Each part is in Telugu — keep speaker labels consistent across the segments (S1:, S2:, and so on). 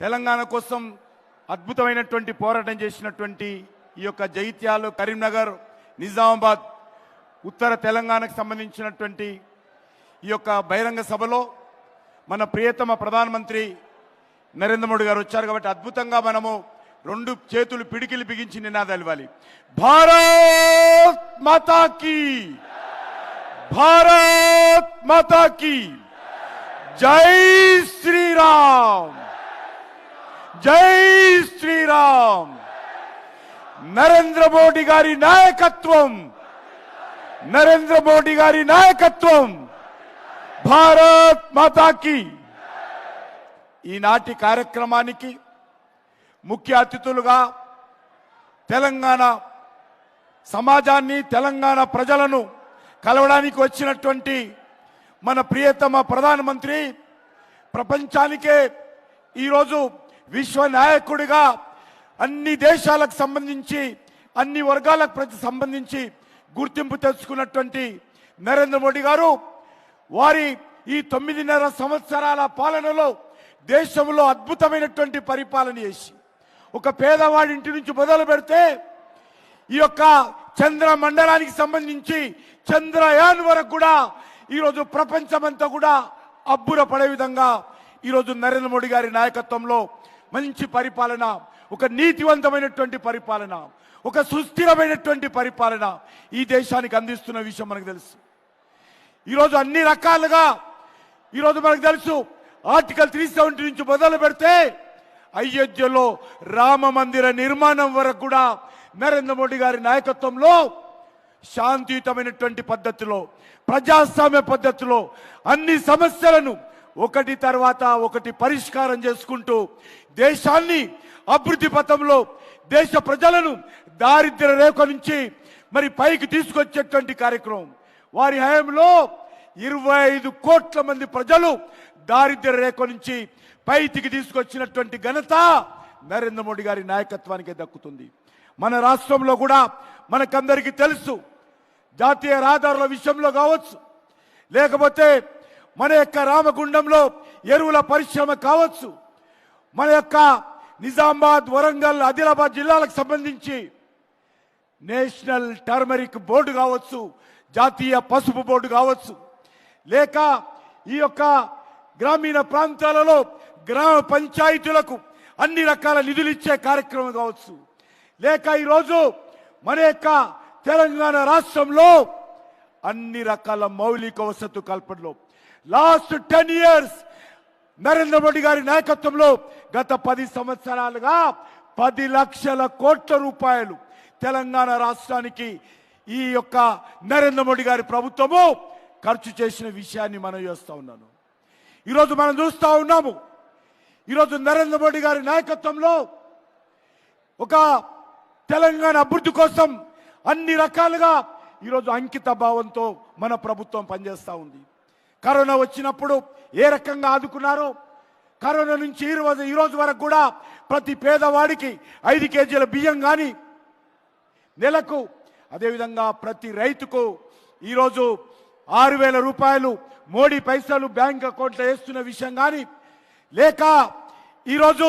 S1: తెలంగాణ కోసం అద్భుతమైనటువంటి పోరాటం చేసినటువంటి ఈ యొక్క జైత్యాలు కరీంనగర్ నిజామాబాద్ ఉత్తర తెలంగాణకు సంబంధించినటువంటి ఈ యొక్క బహిరంగ సభలో మన ప్రియతమ ప్రధానమంత్రి నరేంద్ర మోడీ గారు వచ్చారు కాబట్టి అద్భుతంగా మనము రెండు చేతులు పిడికిలు బిగించి నినాదాలు ఇవ్వాలి. భారత్ మాతాకి! భారత్ మాతాకి! జై శ్రీరామ్! జై శ్రీరామ్. నరేంద్ర మోడీ గారి నాయకత్వం. నరేంద్ర మోడీ గారి నాయకత్వం. భారత్ మాతాకి. ఈనాటి కార్యక్రమానికి ముఖ్య అతిథులుగా తెలంగాణ సమాజాన్ని తెలంగాణ ప్రజలను కలవడానికి వచ్చినటువంటి మన ప్రియతమ ప్రధానమంత్రి ప్రపంచానికే ఈరోజు విశ్వ నాయకుడిగా అన్ని దేశాలకు సంబంధించి అన్ని వర్గాలకు ప్రతి సంబంధించి గుర్తింపు తెచ్చుకున్నటువంటి నరేంద్ర మోడీ గారు వారి ఈ తొమ్మిదిన్నర సంవత్సరాల పాలనలో దేశంలో అద్భుతమైనటువంటి పరిపాలన చేసి ఒక పేదవాడి ఇంటి నుంచి మొదలు పెడితే ఈ యొక్క చంద్ర మండలానికి సంబంధించి చంద్రయాన్ వరకు కూడా ఈరోజు ప్రపంచమంతా కూడా అబ్బుర పడే విధంగా ఈరోజు నరేంద్ర మోడీ గారి నాయకత్వంలో మంచి పరిపాలన ఒక నీతివంతమైనటువంటి పరిపాలన ఒక సుస్థిరమైనటువంటి పరిపాలన ఈ దేశానికి అందిస్తున్న విషయం మనకు తెలుసు. ఈరోజు అన్ని రకాలుగా ఈరోజు మనకు తెలుసు ఆర్టికల్ త్రీ సెవెంటీ నుంచి మొదలు పెడితే అయోధ్యలో రామ మందిర నిర్మాణం వరకు కూడా నరేంద్ర మోడీ గారి నాయకత్వంలో శాంతియుతమైనటువంటి పద్ధతిలో ప్రజాస్వామ్య పద్ధతిలో అన్ని సమస్యలను ఒకటి తర్వాత ఒకటి పరిష్కారం చేసుకుంటూ దేశాన్ని అభివృద్ధి పథంలో దేశ ప్రజలను దారిద్ర్య రేఖ నుంచి మరి పైకి తీసుకొచ్చేటువంటి కార్యక్రమం. వారి హయాంలో ఇరవై ఐదు కోట్ల మంది ప్రజలు దారిద్ర్య రేఖ నుంచి పైకి తీసుకొచ్చినటువంటి ఘనత నరేంద్ర మోడీ గారి నాయకత్వానికే దక్కుతుంది. మన రాష్ట్రంలో కూడా మనకందరికీ తెలుసు. జాతీయ రహదారుల విషయంలో కావచ్చు. లేకపోతే మన యొక్క రామగుండంలో ఎరువుల పరిశ్రమ కావచ్చు. మన యొక్క నిజామాబాద్ వరంగల్ ఆదిలాబాద్ జిల్లాలకు సంబంధించి నేషనల్ టర్మరిక్ బోర్డు కావచ్చు జాతీయ పసుపు బోర్డు కావచ్చు. లేక ఈ యొక్క గ్రామీణ ప్రాంతాలలో గ్రామ పంచాయతీలకు అన్ని రకాల నిధులు ఇచ్చే కార్యక్రమం కావచ్చు. లేక ఈరోజు మన యొక్క తెలంగాణ రాష్ట్రంలో అన్ని రకాల మౌలిక వసతు కల్పనలో. Last ten years Narendra Modi గారి నాయకత్వంలో గత పది సంవత్సరాలుగా పది లక్షల కోట్ల రూపాయలు తెలంగాణ రాష్ట్రానికి ఈ యొక్క నరేంద్ర మోడీ గారి ప్రభుత్వము ఖర్చు చేసిన విషయాన్ని మనం చేస్తూ ఉన్నాను. ఈరోజు మనం చూస్తూ ఉన్నాము. ఈరోజు నరేంద్ర మోడీ గారి నాయకత్వంలో ఒక తెలంగాణ అభివృద్ధి కోసం అన్ని రకాలుగా ఈరోజు అంకిత భావంతో మన ప్రభుత్వం పనిచేస్తూ ఉంది. కరోనా వచ్చినప్పుడు ఏ రకంగా ఆదుకున్నారో కరోనా నుంచి ఈ ఈరోజు వరకు కూడా ప్రతి పేదవాడికి ఐదు కేజీల బియ్యం కానీ నెలకు అదేవిధంగా ప్రతి రైతుకు ఈరోజు ఆరు వేల రూపాయలు మోడీ పైసలు బ్యాంక్ అకౌంట్లో వేస్తున్న విషయం కానీ లేక ఈరోజు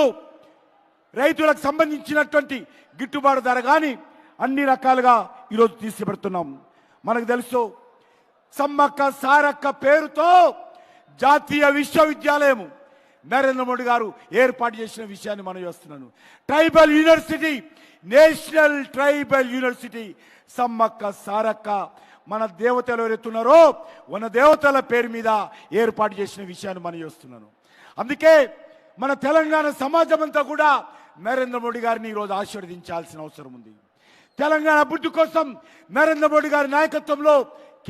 S1: రైతులకు సంబంధించినటువంటి గిట్టుబాటు ధర కానీ అన్ని రకాలుగా ఈరోజు తీసుకుపెడుతున్నాం మనకు తెలుసు సమ్మక్క సారక్క పేరుతో జాతీయ విశ్వవిద్యాలయం నరేంద్ర మోడీ గారు ఏర్పాటు చేసిన విషయాన్ని మనం చేస్తున్నాను. Tribal university national tribal university Sammakka Sarakka మన దేవతలు ఎవరెత్తున్నారో మన దేవతల పేరు మీద ఏర్పాటు చేసిన విషయాన్ని మనం చేస్తున్నాను. అందుకే మన తెలంగాణ సమాజం అంతా కూడా నరేంద్ర మోడీ గారిని ఈరోజు ఆశీర్వదించాల్సిన అవసరం ఉంది. తెలంగాణ అభివృద్ధి కోసం నరేంద్ర మోడీ గారి నాయకత్వంలో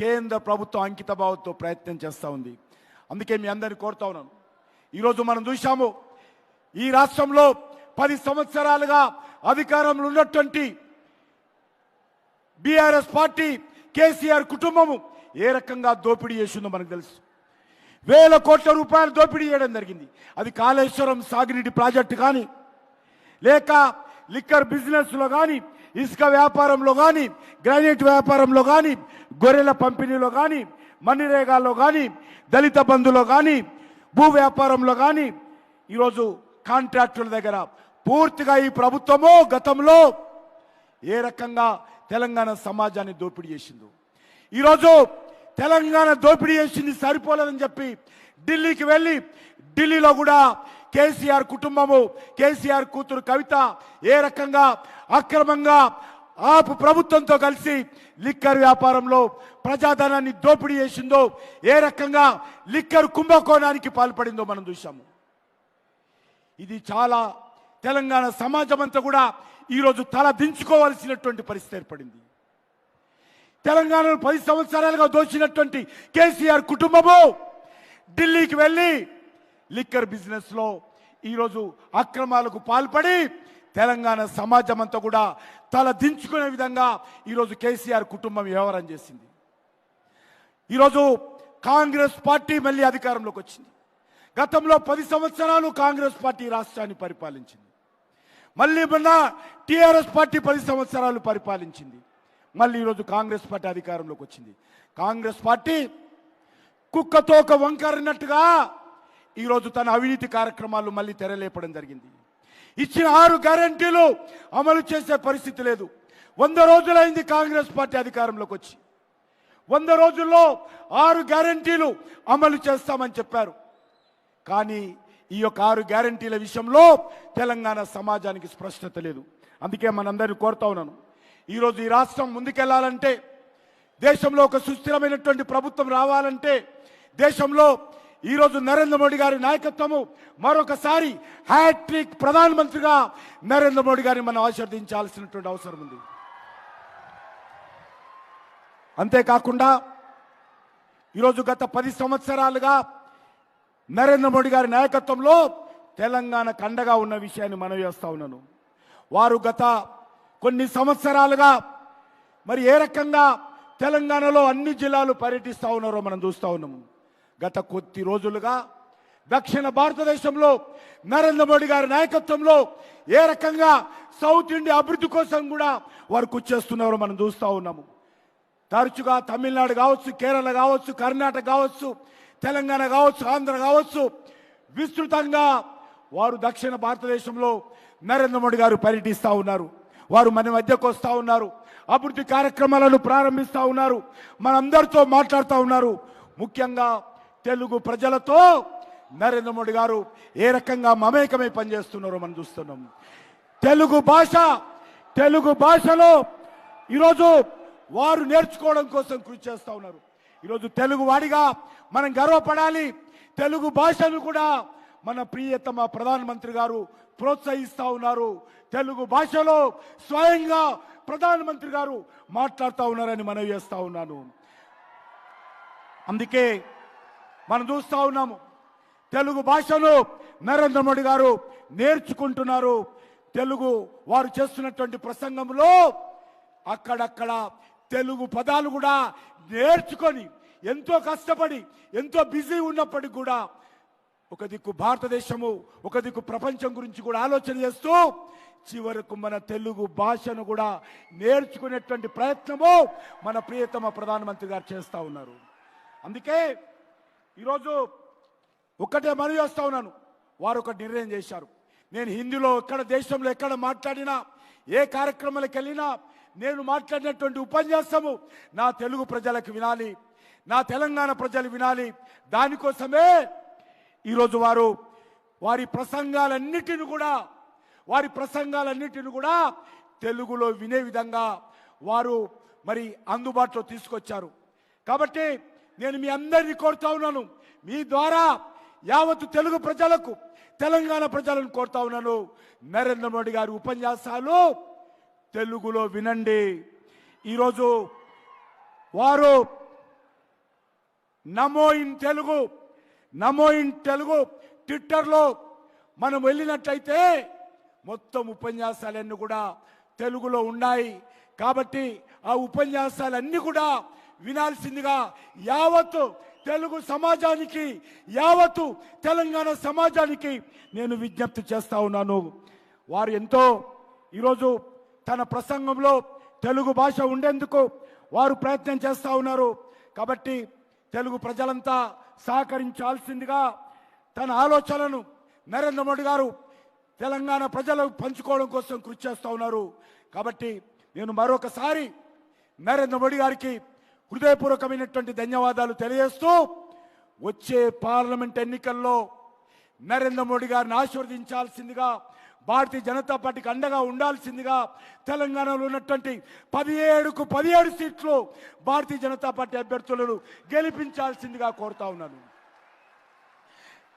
S1: కేంద్ర ప్రభుత్వం అంకిత భావంతో ప్రయత్నం చేస్తూ ఉంది. అందుకే మీ అందరిని కోరుతా ఉన్నాను. ఈరోజు మనం చూశాము ఈ రాష్ట్రంలో పది సంవత్సరాలుగా అధికారంలో ఉన్నటువంటి బీఆర్ఎస్ పార్టీ కేసీఆర్ కుటుంబము ఏ రకంగా దోపిడీ చేసిందో మనకు తెలుసు. వేల కోట్ల రూపాయలు దోపిడీ చేయడం జరిగింది. అది కాళేశ్వరం సాగినీటి ప్రాజెక్టు కానీ లేక లిక్కర్ బిజినెస్లో కానీ ఇసుక వ్యాపారంలో కానీ గ్రానైట్ వ్యాపారంలో కానీ గొర్రెల పంపిణీలో కానీ మణిరేగాల్లో కానీ దళిత బంధులో కానీ భూ వ్యాపారంలో కానీ ఈరోజు కాంట్రాక్టుల దగ్గర పూర్తిగా ఈ ప్రభుత్వము గతంలో ఏ రకంగా తెలంగాణ సమాజాన్ని దోపిడీ చేసిందో. ఈరోజు తెలంగాణ దోపిడీ చేసింది సరిపోలేదని చెప్పి ఢిల్లీకి వెళ్ళి ఢిల్లీలో కూడా కేసీఆర్ కుటుంబము కేసీఆర్ కూతురు కవిత ఏ రకంగా అక్రమంగా ఆపు ప్రభుత్వంతో కలిసి లిక్కర్ వ్యాపారంలో ప్రజాధనాన్ని దోపిడీ చేసిందో ఏ రకంగా లిక్కర్ కుంభకోణానికి పాల్పడిందో మనం చూసాము ఇది చాలా తెలంగాణ సమాజం అంతా కూడా ఈరోజు తల దించుకోవాల్సినటువంటి పరిస్థితి ఏర్పడింది. తెలంగాణను పది సంవత్సరాలుగా దోచినటువంటి కేసీఆర్ కుటుంబము ఢిల్లీకి వెళ్ళి లిక్కర్ బిజినెస్లో ఈరోజు అక్రమాలకు పాల్పడి తెలంగాణ సమాజం అంతా కూడా తల దించుకునే విధంగా ఈరోజు కేసీఆర్ కుటుంబం వ్యవహారం చేసింది. ఈరోజు కాంగ్రెస్ పార్టీ మళ్ళీ అధికారంలోకి వచ్చింది. గతంలో పది సంవత్సరాలు కాంగ్రెస్ పార్టీ రాష్ట్రాన్ని పరిపాలించింది. మళ్ళీ మొన్న టీఆర్ఎస్ పార్టీ పది సంవత్సరాలు పరిపాలించింది. మళ్ళీ ఈరోజు కాంగ్రెస్ పార్టీ అధికారంలోకి వచ్చింది. కాంగ్రెస్ పార్టీ కుక్కతో ఒక వంకరినట్టుగా ఈరోజు తన అవినీతి కార్యక్రమాలు మళ్ళీ తెరలేపడం జరిగింది. ఇచ్చిన ఆరు గ్యారంటీలు అమలు చేసే పరిస్థితి లేదు. వంద రోజులైంది కాంగ్రెస్ పార్టీ అధికారంలోకి వచ్చి. వంద రోజుల్లో ఆరు గ్యారంటీలు అమలు చేస్తామని చెప్పారు. కానీ ఈ యొక్క ఆరు గ్యారంటీల విషయంలో తెలంగాణ సమాజానికి స్పష్టత లేదు. అందుకే మనందరిని కోరుతా ఉన్నాను. ఈరోజు ఈ రాష్ట్రం ముందుకెళ్ళాలంటే దేశంలో ఒక సుస్థిరమైనటువంటి ప్రభుత్వం రావాలంటే దేశంలో ఈరోజు నరేంద్ర మోడీ గారి నాయకత్వము మరొకసారి హ్యాట్రిక్ ప్రధానమంత్రిగా నరేంద్ర మోడీ గారిని మనం ఆశీర్వదించాల్సినటువంటి అవసరం ఉంది. అంతేకాకుండా ఈరోజు గత పది సంవత్సరాలుగా నరేంద్ర మోడీ గారి నాయకత్వంలో తెలంగాణ కండగా ఉన్న విషయాన్ని మనం చేస్తా ఉన్నాను. వారు గత కొన్ని సంవత్సరాలుగా మరి ఏ రకంగా తెలంగాణలో అన్ని జిల్లాలు పర్యటిస్తూ ఉన్నారో మనం చూస్తూ ఉన్నాము. గత కొద్ది రోజులుగా దక్షిణ భారతదేశంలో నరేంద్ర మోడీ గారి నాయకత్వంలో ఏ రకంగా సౌత్ ఇండియా అభివృద్ధి కోసం కూడా వారు కృషి చేస్తున్నారో మనం చూస్తూ ఉన్నాము. తరచుగా తమిళనాడు కావచ్చు కేరళ కావచ్చు కర్ణాటక కావచ్చు తెలంగాణ కావచ్చు ఆంధ్ర కావచ్చు విస్తృతంగా వారు దక్షిణ భారతదేశంలో నరేంద్ర మోడీ గారు పర్యటిస్తూ ఉన్నారు. వారు మన మధ్యకు వస్తూ ఉన్నారు. అభివృద్ధి కార్యక్రమాలను ప్రారంభిస్తూ ఉన్నారు. మనందరితో మాట్లాడుతూ ఉన్నారు. ముఖ్యంగా తెలుగు ప్రజలతో నరేంద్ర మోడీ గారు ఏ రకంగా మమేకమై పనిచేస్తున్నారో మనం చూస్తున్నాం. తెలుగు భాష తెలుగు భాషలో ఈరోజు వారు నేర్చుకోవడం కోసం కృషి చేస్తూ ఉన్నారు. ఈరోజు తెలుగు వాడిగా మనం గర్వపడాలి. తెలుగు భాషను కూడా మన ప్రియతమ ప్రధానమంత్రి గారు ప్రోత్సహిస్తూ ఉన్నారు. తెలుగు భాషలో స్వయంగా ప్రధానమంత్రి గారు మాట్లాడుతూ ఉన్నారని మనవి చేస్తూ ఉన్నాను. అందుకే మనం చూస్తూ ఉన్నాము. తెలుగు భాషను నరేంద్ర మోడీ గారు నేర్చుకుంటున్నారు. తెలుగు వారు చేస్తున్నటువంటి ప్రసంగంలో అక్కడక్కడ తెలుగు పదాలు కూడా నేర్చుకొని ఎంతో కష్టపడి ఎంతో బిజీ ఉన్నప్పటికి కూడా ఒక దిక్కు భారతదేశము ఒక దిక్కు ప్రపంచం గురించి కూడా ఆలోచన చేస్తూ చివరకు మన తెలుగు భాషను కూడా నేర్చుకునేటువంటి ప్రయత్నము మన ప్రియతమ ప్రధానమంత్రి గారు చేస్తూ ఉన్నారు. అందుకే ఈరోజు ఒక్కటే మనవి చేస్తా ఉన్నాను. వారు ఒక నిర్ణయం చేశారు. నేను హిందీలో ఎక్కడ దేశంలో ఎక్కడ మాట్లాడినా ఏ కార్యక్రమాలకు వెళ్ళినా నేను మాట్లాడినటువంటి ఉపన్యాసము నా తెలుగు ప్రజలకు వినాలి నా తెలంగాణ ప్రజలు వినాలి. దానికోసమే ఈరోజు వారు వారి ప్రసంగాలన్నిటిని కూడా వారి ప్రసంగాలన్నిటిని కూడా తెలుగులో వినే విధంగా వారు మరి అందుబాటులో తీసుకొచ్చారు. కాబట్టి నేను మీ అందరినీ కోరుతా ఉన్నాను. మీ ద్వారా యావత్తు తెలుగు ప్రజలకు తెలంగాణ ప్రజలను కోరుతా ఉన్నాను. నరేంద్ర మోడీ గారి ఉపన్యాసాలు తెలుగులో వినండి. ఈరోజు వారు నమో in Telugu Namo in Telugu ట్విట్టర్లో మనం వెళ్ళినట్లయితే మొత్తం ఉపన్యాసాలన్నీ కూడా తెలుగులో ఉన్నాయి. కాబట్టి ఆ ఉపన్యాసాలన్నీ కూడా వినాల్సిందిగా యావత్తు తెలుగు సమాజానికి యావత్తు తెలంగాణ సమాజానికి నేను విజ్ఞప్తి చేస్తా ఉన్నాను. వారు ఎంతో ఈరోజు తన ప్రసంగంలో తెలుగు భాష ఉండేందుకు వారు ప్రయత్నం చేస్తూ ఉన్నారు. కాబట్టి తెలుగు ప్రజలంతా సహకరించాల్సిందిగా తన ఆలోచనలను నరేంద్ర మోడీ గారు తెలంగాణ ప్రజలకు పంచుకోవడం కోసం కృషి చేస్తూ ఉన్నారు. కాబట్టి నేను మరొకసారి నరేంద్ర మోడీ గారికి హృదయపూర్వకమైనటువంటి ధన్యవాదాలు తెలియజేస్తూ వచ్చే పార్లమెంట్ ఎన్నికల్లో నరేంద్ర మోడీ గారిని ఆశీర్వదించాల్సిందిగా భారతీయ జనతా పార్టీకి అండగా ఉండాల్సిందిగా తెలంగాణలో ఉన్నటువంటి పదిహేడుకు పదిహేడు సీట్లు భారతీయ జనతా పార్టీ అభ్యర్థులను గెలిపించాల్సిందిగా కోరుతా ఉన్నాను.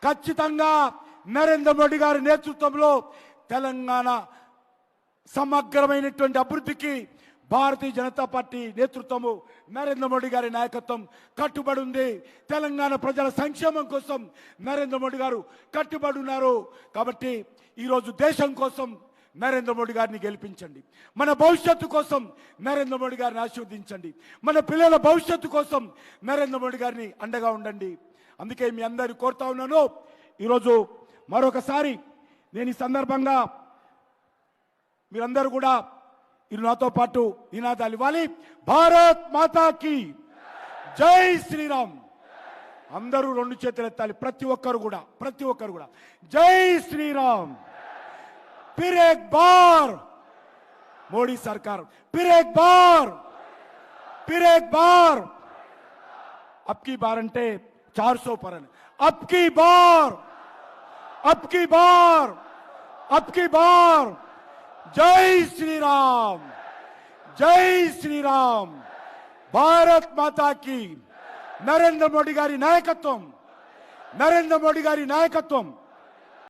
S1: ఖచ్చితంగా నరేంద్ర మోడీ గారి నేతృత్వంలో తెలంగాణ సమగ్రమైనటువంటి అభివృద్ధికి భారతీయ జనతా పార్టీ నేతృత్వము నరేంద్ర మోడీ గారి నాయకత్వం కట్టుబడి ఉంది తెలంగాణ ప్రజల సంక్షేమం కోసం నరేంద్ర మోడీ గారు కట్టుబడి ఉన్నారు కాబట్టి ఈరోజు దేశం కోసం నరేంద్ర మోడీ గారిని గెలిపించండి. మన భవిష్యత్తు కోసం నరేంద్ర మోడీ గారిని ఆశీర్వదించండి. మన పిల్లల భవిష్యత్తు కోసం నరేంద్ర మోడీ గారిని అండగా ఉండండి. అందుకే మీ అందరిని కోరుతా ఉన్నాను. ఈరోజు మరొకసారి నేను ఈ సందర్భంగా మీరందరూ కూడా ఇరు నాతో పాటు నినాదాలు ఇవ్వాలి భారత్ మాతాకి జై శ్రీరామ్ అందరూ రెండు చేతులు ఎత్తాలి ప్రతి ఒక్కరు కూడా ప్రతి ఒక్కరు కూడా జై శ్రీరామ్ फिर एक बार मोदी सरकार फिर एक बार फिर एक बार अब की बार अंटे चार सौ पर अब की बार अब की बार अब की बार जय श्री राम जय श्री राम భారత్ మాతాకి నరేంద్ర మోడీ గారి నాయకత్వం నరేంద్ర మోడీ గారి నాయకత్వం